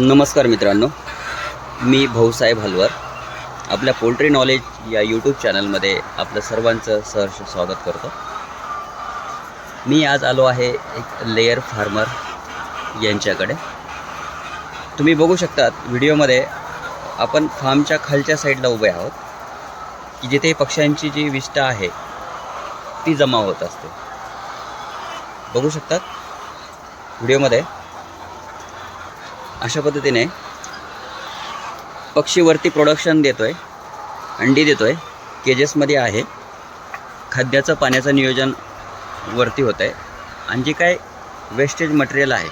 नमस्कार मित्रांनो मी भाऊसाहेब हलवर. आपल्या पोल्ट्री नॉलेज या यूट्यूब चॅनलमध्ये आपलं सर्वांचं सहर्ष स्वागत करतो. मी आज आलो आहे एक लेयर फार्मर यांच्याकडे. तुम्ही बघू शकतात व्हिडिओमध्ये आपण फार्मच्या खालच्या साईडला उभे आहोत की जिथे पक्ष्यांची जी विष्ठा आहे ती जमा होत असते. बघू शकतात? व्हिडिओमध्ये अशा पद्धतीने पक्षीवरती प्रोडक्शन देतो आहे अंडी देतो आहे केजेसमध्ये आहे. खाद्याचं पाण्याचं नियोजन वरती होतं आहे आणि जे काय वेस्टेज मटेरियल आहे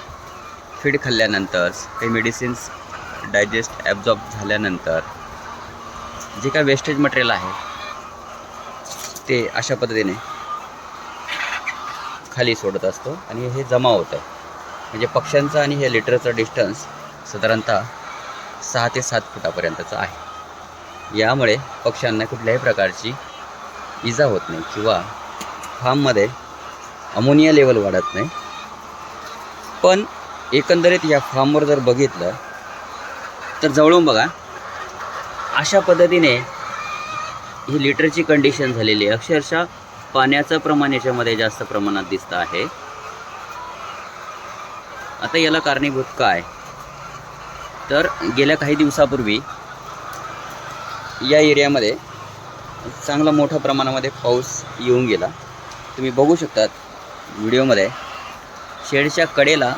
फीड खाल्ल्यानंतर काही मेडिसिन्स डायजेस्ट ॲब्झॉर्ब झाल्यानंतर जे काय वेस्टेज मटेरियल आहे ते अशा पद्धतीने खाली सोडत असतो. आणि हे जमा होतं आहे म्हणजे पक्ष्यांचं आणि हे लिटरचं डिस्टन्स साधारणतः सहा ते सात फुटापर्यंतचं आहे. यामुळे पक्ष्यांना कुठल्याही प्रकारची इजा होत नाही किंवा फार्ममध्ये अमोनिया लेवल वाढत नाही. पण एकंदरीत या फार्मवर जर बघितलं तर जवळून बघा अशा पद्धतीने ही लिटरची कंडिशन झालेली आहे. अक्षरशः पाण्याचं प्रमाण याच्यामध्ये जास्त प्रमाणात दिसतं आहे. आता याला कारणीभूत काय? तर गेल्या काही दिवसापूर्वी या एरियामध्ये चांगला मोठ्या प्रमाणामध्ये पाऊस येऊन गेला. तुम्ही बघू शकतात व्हिडिओमध्ये शेडच्या कडेला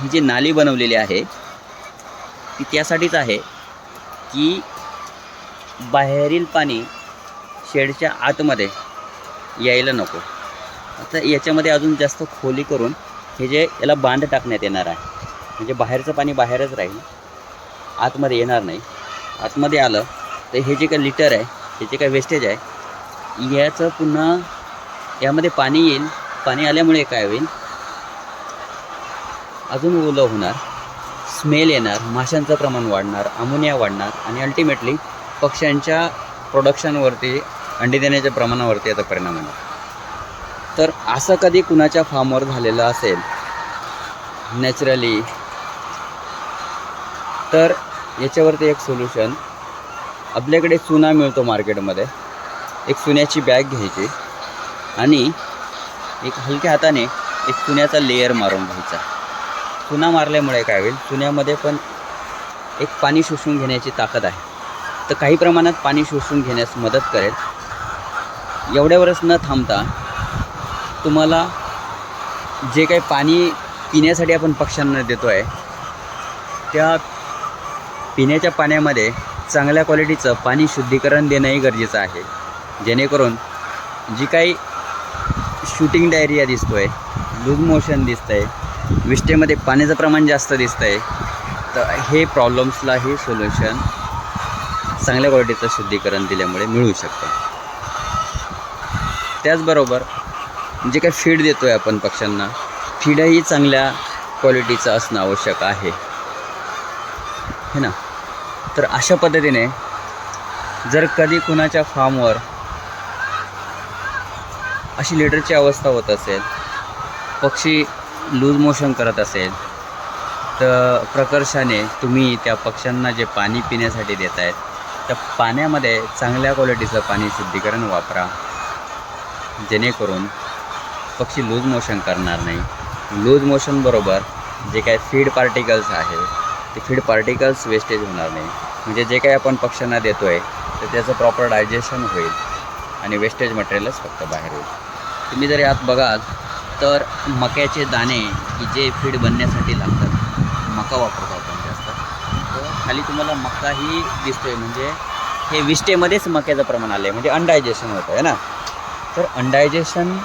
ही जी नाली बनवलेली आहे ती त्यासाठीच आहे की बाहेरील पाणी शेडच्या आतमध्ये यायला नको. आता याच्यामध्ये अजून जास्त खोली करून हे जे याला बांध टाकण्यात येणार आहे म्हणजे बाहेरचं पाणी बाहेरच राहील. आतमध्ये येणार नाही. आतमध्ये आलं तर हे जे काही लिटर आहे हे जे काही वेस्टेज आहे याचं पुन्हा यामध्ये पाणी येईल. पाणी आल्यामुळे काय होईल? अजून ओलं होणार. स्मेल येणार. माशांचं प्रमाण वाढणार. अमोनिया वाढणार. आणि अल्टिमेटली पक्ष्यांच्या प्रोडक्शनवरती अंडी देण्याच्या प्रमाणावरती याचा परिणाम होणार. तर असं कधी कुणाच्या फार्मवर झालेलं असेल नॅचरली तर याच्यावरती एक सोल्युशन आपल्याकडे चुना मिळतो मार्केटमध्ये. एक चुन्याची बॅग घ्यायची. आणि एक हलक्या हाताने एक चुन्याचा लेअर मारून घ्यायचा. चुना मारल्यामुळे काय होईल? चुन्यामध्ये पण एक पाणी शोषून घेण्याची ताकद आहे. तर काही प्रमाणात पाणी शोषून घेण्यास मदत करेल. एवढ्यावरच न थांबता तुम्हाला जे काही पाणी पिण्यासाठी आपण पक्ष्यांना देतो आहे त्या पिण्याच्या पाण्यामध्ये चांगल्या क्वालिटीचं पाणी शुद्धीकरण देणंही गरजेचं आहे. जेणेकरून जी काही शूटिंग डायरिया दिसतो आहे लूज मोशन दिसतं आहे विष्टेमध्ये पाण्याचं प्रमाण जास्त दिसतं आहे तर हे प्रॉब्लेम्सलाही सोल्युशन चांगल्या क्वालिटीचं शुद्धीकरण दिल्यामुळे मिळू शकतं. त्याचबरोबर जे काही फीड देतो आहे आपण पक्ष्यांना फीडही चांगल्या क्वालिटीचं असणं आवश्यक आहे. है ना? तर अशा पद्धतीने जर कधी कुणाच्या फार्मवर अशी लिटरची अवस्था होत असेल पक्षी लूज मोशन करत असेल तर प्रकर्षाने तुम्ही त्या पक्ष्यांना जे पाणी पिण्यासाठी देत आहेत त्या पाण्यामध्ये चांगल्या क्वालिटीचं पाणी शुद्धीकरण वापरा. जेणेकरून पक्षी लूज मोशन करणार नाही. लूज मोशनबरोबर जे काय फीड पार्टिकल्स आहे ते फीड पार्टिकल्स वेस्टेज होणार नाही. म्हणजे जे काही आपण पक्ष्यांना देतो आहे तर त्याचं प्रॉपर डायजेशन होईल आणि वेस्टेज मटेरियलच फक्त बाहेर होईल तुम्ही जर यात बघाल तर मक्याचे दाणे की जे फीड बनण्यासाठी लागतात मका वापरतो आपण जास्त. तर खाली तुम्हाला मकाही दिसतो आहे म्हणजे हे विष्टेमध्येच मक्याचं प्रमाण आलं आहे म्हणजे अनडायजेशन होतं आहे ना? तर अनडायजेशन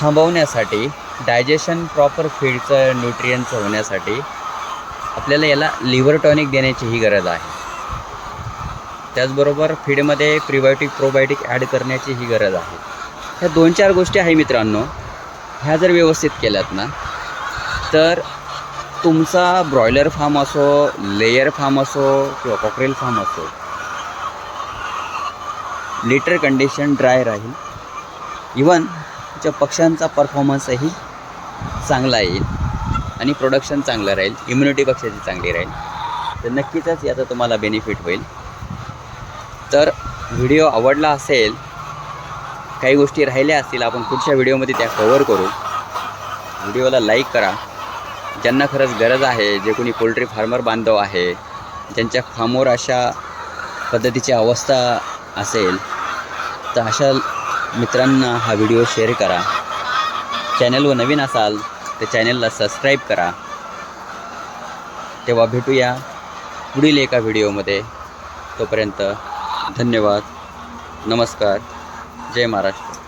थांबवण्यासाठी डायजेशन प्रॉपर फीडचं न्यूट्रियनचं होण्यासाठी आपल्याला याला लिव्हर टॉनिक देण्याचीही गरज आहे. त्याचबरोबर फीडमध्ये प्रिबायोटिक प्रोबायोटिक ॲड करण्याचीही गरज आहे. ह्या दोन चार गोष्टी आहे मित्रांनो. ह्या जर व्यवस्थित केल्यात ना तर तुमचा ब्रॉयलर फार्म असो लेयर फार्म असो किंवा कॉकरेल फार्म असो लिटर कंडिशन ड्राय राहील. इवन त्या पक्ष्यांचा परफॉर्मन्सही चांगला येईल. आणि प्रोडक्शन चांगलं राहील इम्युनिटी पक्षाची चांगली राहील. तर नक्कीच याचा तुम्हाला बेनिफिट होईल. तर व्हिडिओ आवडला असेल काही गोष्टी राहिल्या असतील आपण पुढच्या व्हिडिओमध्ये त्या कवर करू. व्हिडिओला लाईक करा. ज्यांना खरंच गरज आहे जे कोणी पोल्ट्री फार्मर बांधव आहे ज्यांच्या फार्मवर अशा पद्धतीची अवस्था असेल तर अशा मित्रांना हा व्हिडिओ शेअर करा. चॅनलवर नवीन असाल तर चॅनलला सबस्क्राईब करा. तेव्हा भेटूया पुढील एका व्हिडिओमध्ये तोपर्यंत धन्यवाद. नमस्कार. जय महाराष्ट्र.